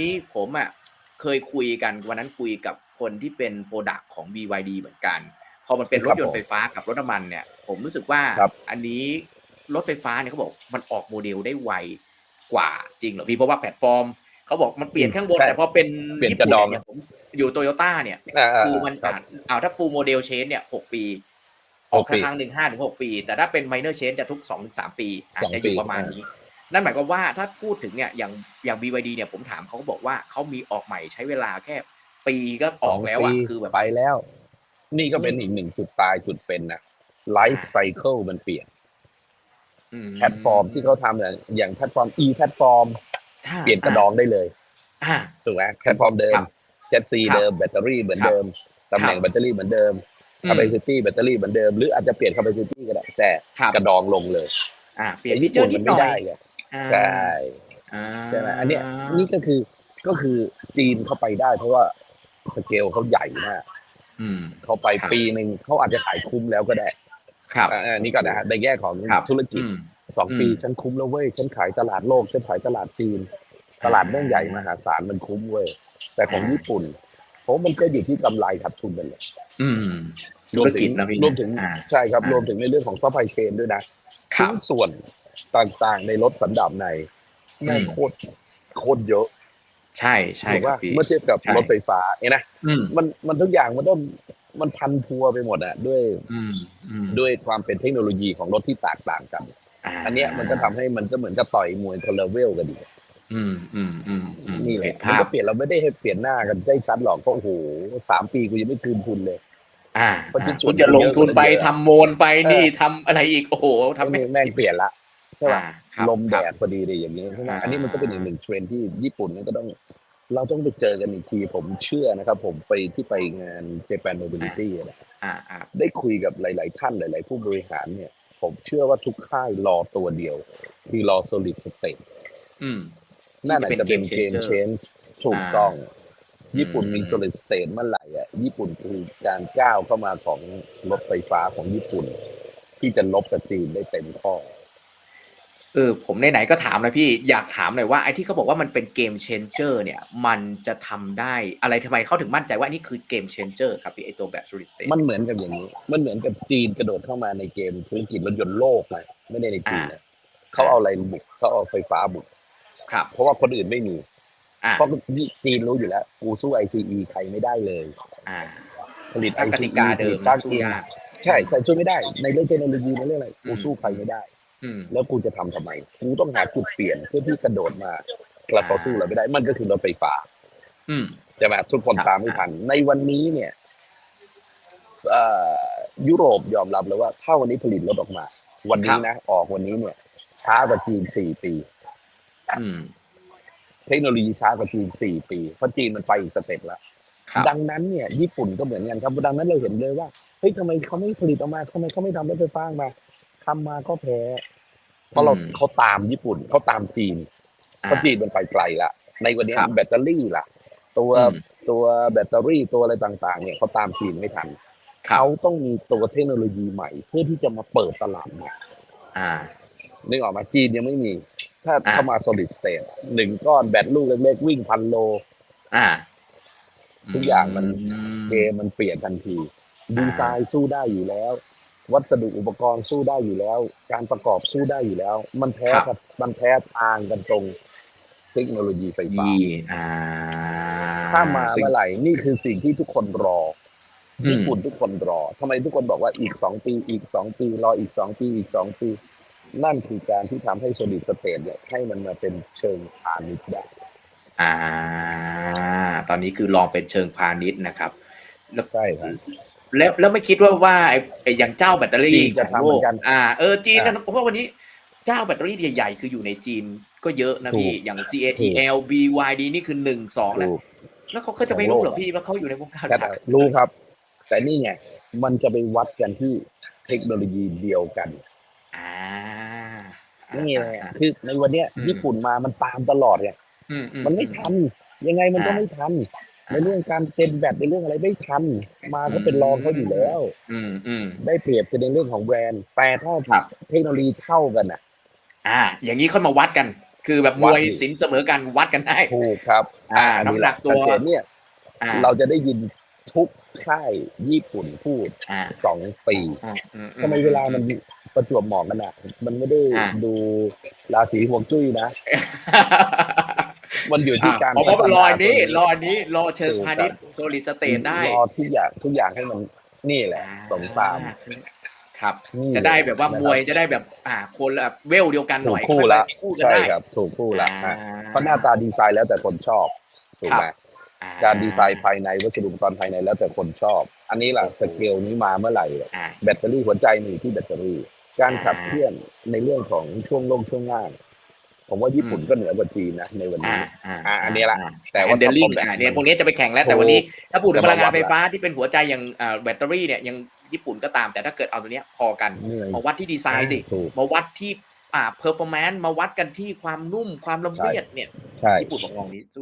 นี้ผมอะเคยคุยกันวันนั้นคุยกับคนที่เป็นโปรดักของ BYD เหมือนกัน พอมันเป็นรถยนต์ไฟฟ้ากับรถน้ำมันเนี่ย ผมรู้สึกว่าครับอันนี้รถไฟฟ้าเนี่ยเขาบอกมันออกโมเดลได้ไวกว่าจริงเหรอพี่เพราะว่าแพลตฟอร์มเขาบอกมันเปลี่ยนข้างบนใช่แต่พอเป็นเปลี่ยนญี่กระปุ่ดองเนี่ยผมอยู่โตโยต้าเนี่ยอ่าคือมันครัอาบจเอาถ้า full model change เนี่ยหกปีออกหกปีครั้งหนึ่งห้าถึงหกปี แต่ถ้าเป็น minor change จะทุกสองถึงสามปีอาจสองจะอปียู่ประมาณนี้ นั่นหมายความว่าถ้าพูดถึงเนี่ยอย่างอย่าง BYD เนี่ยผมถามเขาก็บอกว่าเขามีออกใหม่ใช้เวลาแค่ ปีก็ออกแล้วอะสงปีคือแบบไปแล้ว นี่ก็เป็นอีกหนึ่งจุดตายจุดเป็นนะไลฟ์ไซเคิลมันเปลี่ยนอืมแพลตฟอร์มที่เขาทำเนี่ยอย่างแพลตฟอร์ม e แพลตฟอร์มถ้าเปลี่ยนกระดองได้เลยอ่าถูกไหมแพลตฟอร์มเดิคมรับเจ็ตซีครับเดิมแบตเตอรี่เหมือนครับเดิมตำแหน่งครับแบตเตอรี่เหมือนเดิมอืม capacity แบตเตอรี่เหมือนเดิมหรืออาจจะเปลี่ยน capacity ก็ได้แต่ครับกระดองลงเลย อ่าเปลี่ยนแต่ฟีญี่เจอปุ่นร์นิมัดนหน่ไม่อยได้ไงอ่า ใช่อ่าใช่ไหมอันเนี้ยนี่ก็คือก็คือจีนเข้าไปได้ เพราะว่าสเกลเขาใหญ่มากอืมเขาไปครับปีหนึ่งเขาอาจจะขายคุ้มแล้วก็ได้ ครับอ่าอันนี้ก่อนนะฮะในแง่ของครับธุรกิจอืมสองอืมปีฉันคุ้มแล้วเว้ยฉันขายตลาดโลกฉันขายตลาดจีน ตลาดแม่งใหญ่มหาศาลมันคุ้มเว้ยแต่ของอ่าญี่ปุ่นผมมันก็อยู่ที่กำไรขาดทุนนั่นแหละอืมรวมธุรกิถึจงนะพี่รวมถึงอ่าใช่ครับอ่ารรวมถึงในเรื่องของซัพพลายเชนด้วยนะครัชิ้บนส่วน ต่างๆ ในรถสันดาปในแม่งอืมโคตรโคตรเยอะ ใช่ใช่ถูกครัว่าบพี่เมื่อเทียบกับใช่รถไฟฟ้าเห็นนะอืมมันมันทุกอย่างมันต้องมันพันพัวไปหมดอะด้วยอืมอืมด้วยความเป็นเทคโนโลยีของรถที่แตกต่างกันาอันเนี้ยมันก็ทำให้มันก็เหมือนกับต่อยมวยคนละเวลกันดีอืมอืมอืมอืมนี่แหละเห็นมันภาพก็เปลี่ยนเราไม่ได้ให้เปลี่ยนหน้ากันได้ชัดหรอกก็โอ้โหสามปีกูยังไม่คืนทุนเลย อ่าเพราะชิ้นส่วนคุณจะลงทุนไปเยอะทำโมนไปนี่ทำอะไรอีกโอ้โหทำทำไม่ให้แม่งเปลี่ยนละใช่ป่ะอ่าครับลมแดครัดบพอดีเลยอย่างนี้ใช่ไหมอ่าอันนี้มันก็เป็นอีกหนึ่งเทรนด์ที่ญี่ปุ่นนั่นก็ต้อง เราต้องไปเจอกันอีกที ผมเชื่อนะครับ ผมไปที่ไปงาน Japan Mobility อะนะอ่าอ่าได้คุยกับหลาย ๆ ท่านหลาย ๆ ผู้บริหารเนี่ย ผมเชื่อว่าทุกค่ายรอตัวเดียว คือรอ solid state อืมนั่นอาจจะเป็นที่เกจะมเป็นเช game นถูกต้องอืมญี่ปุ่นมี solid state เมื่อไหร่อะญี่ปุ่นคือการก้าวเข้ามาของรถไฟฟ้าของญี่ปุ่น ที่จะลบกับจีนได้เต็มข้อ เออผมไหนๆก็ถามนะพี่อยากถามหน่อยว่าไอ้ที่เขาบอกว่ามันเป็นเกมเชนเจอร์เนี่ย มันจะทำได้อะไรทำไมเขาถึงมั่นใจว่านี่คือเกมเชนเจอร์ครับพี่ไอตัวแบบสุริเตมันเหมือนกับอย่างนี้ มันเหมือนกับจีนกระโดดเข้ามาในเกมธุรกิจรถยนต์โลกนะไม่ได้ในจีนนะเขาเอาอะไรบุกเขาเอาไฟฟ้าบุกครับ เพราะว่าคนอื่นไม่มีอ่าเพราะจีนรู้อยู่แล้วกูสู้ ICE ใครไม่ได้เลย อ่า ผลิตถ้าก ICE ติกาเดิมสร้างสู้เองยากใช่ใช่สู้ไม่ได้ในเรื่องเทคโนโลยีในเรื่องอะไรอืกูมสู้ใครไม่ได้อืม แล้วกูจะทำทำไมกูต้องหาจุดเปลี่ยนเพื่อที่กระโดดมาแล้วเขาสู้เราไม่ได้มันก็คือรถไฟฟ้าอืมใช่ไหมทุกคนครับตามไม่ทัน ในวันนี้เนี่ยเอ่อยุโรปยอมรับแล้วว่าถ้าวันนี้ผลิตรถออกมา วันนี้นะออกวันนี้เนี่ย ช้ากว่าจีนสี่ปีอืมเทคโนโลยีช้ากว่าจีนสี่ปีเพราะจีนมันไปอีกสเต็ปแล้วครับดังนั้นเนี่ย ญี่ปุ่นก็เหมือนกันครับดังนั้นเราเห็นเลยว่าเฮ้ยทำไมเขาไม่ผลิตออกมาทำไมเขาไม่ทำรถไฟฟ้าออกมาทำมาก็แพ้ เพราะเราอืมเขาตามญี่ปุ่นเขาตามจีนเพราะจีนมันไปไกลละในวันนี้ครับแบตเตอรี่ล่ะ ตัวอืมตัวแบตเตอรี่ตัวอะไรต่าง ๆ เนี่ยเขาตามจีนไม่ทันครับเขาต้องมีตัวเทคโนโลยีใหม่ เพื่อที่จะมาเปิดตลาดใหม่อ่านึกออกมาจีนยังไม่มี ถ้าอ่าเข้ามา solid state หนึ่งก้อนแบตลูกเล็กๆวิ่งพันโล อ่า ทุกอย่างมันอืมเกมมันเปลี่ยนทันที ดีไซน์สู้ได้อยู่แล้ว วัสดุอุปกรณ์สู้ได้อยู่แล้ว การประกอบสู้ได้อยู่แล้ว มันแพ้ครับกับมันแพ้ทางกันตรงเทคโนโลยีไฟฟ้ายี่อ่าถ้ามาซึ่งเมื่อไหร่นี่คือสิ่งที่ทุกคนรออมญี่ปุ่นทุกคนรอทำไมทุกคนบอกว่าอีกสองปีอีกสองปี รออีกสองปีอีกสองปี นั่นคือการที่ทำให้ solid state เนี่ยให้มันมาเป็นเชิงพาณิชย์ได้อ่า ตอนนี้คือลองเป็นเชิงพาณิชย์นะครับ แล้วใช่ครับ แล้วแล้วไม่คิดว่าว่าไอ้ไอ้อย่างเจ้าแบตเตอรี่จีนจะของทำโลเหมือกนกันอ่าเออจีนนะอ่าเพราะว่าวันนี้เจ้าแบตเตอรี่ใหญ่ๆคืออยู่ในจีนก็เยอะนะถูกพี่อย่าง CATL BYD นี่คือหนึ่งสองแล้วถูกแล้วเขาก็จะไม่รู้เหรอของโลกอะพี่ว่าเขาอยู่ในวงการแต่สักรู้ครับ แต่นี่ไงมันจะไปวัดกันที่เทคโนโลยีเดียวกันอ่านี่ไงอ่าคือในวันเนี้ยอืมญี่ปุ่นมามันตามตลอดเนี่ยอือืมันไม่ทันยังไงมันก็อ่าไม่ทันอ่า ในเรื่องการเจนแบตในเรื่องอะไรไม่ทัน มาก็เป็นรองเขาอยู่แล้วอืมอืมได้เปรียบคือในเรื่องของแบรนด์ แต่ถ้าครับเทคโนโลยีเท่ากันอะ อ่า อย่างนี้ค่อยมาวัดกัน คือแบบมวยสินเสมอกันวัดกันได้ถูกครับ อ่าอัน้ำหนักตัวชัดเจนเนี่ยอ่าเราจะได้ยินทุกค่ายญี่ปุ่นพูดอ่าสองปีอืมอือืทำไมเวลามันประจวบเหมาะกันอะ มันไม่ได้อ่าดูราศีห่วงจุ้ยนะ มันอยู่ที่การเพราะว่าพัฒรออันนี้ตัวรออันนี้รอเชิงพาณิชย์โซลิดสเตทได้รอทุกอย่างทุกอย่างให้มันนี่แหละสงครามอ่ครับนี่จะได้แบบว่านะครับมวยจะได้แบบอ่าคนละเวลเดียวกันหถูน่กอยคู่ละอยๆคู่กันใช่ได้ครับถูกคู่ละอ่าฮะเพราะหน้าตาดีไซน์แล้วแต่คนชอบถูกไหมอ่การดีไซน์ภายในวัสดุอุปกรณ์ภายในแล้วแต่คนชอบ อันนี้ล่ะสเกลนี้มาเมื่อไหร่อ่าแบตเตอรี่หัวใจมีอยู่ที่แบตเตอรี่ การขับอ่าเคลื่อนในเรื่องของช่วงลงช่วงล่าง ผมว่าญี่ปุ่นอืมก็เหนือกว่าจีนนะในวันอ่านี้อ่าอ่าอันนี้ละแต่แต่ว่าว่าเดลลิงถ้าผมอ่าเนี่ยพวกนี้จะไปแข่งแล้วแต่วันนี้ถ้าพูดถึงพลังงานไฟฟ้าที่เป็นหัวใจอย่างอ่าแบตเตอรี่เนี่ยยังญี่ปุ่นก็ตามแต่ถ้าเกิดเอาตัวเนี้ยพอกันเหนื่อยมาวัดที่ดีไซน์สิถูกมาวัดที่อ่าเพอร์ฟอร์แมนซ์มาวัดกันที่ความนุ่มความละเมียดเนี่ยใช่ญี่ปุ่นบอกลองนี้สู้ได้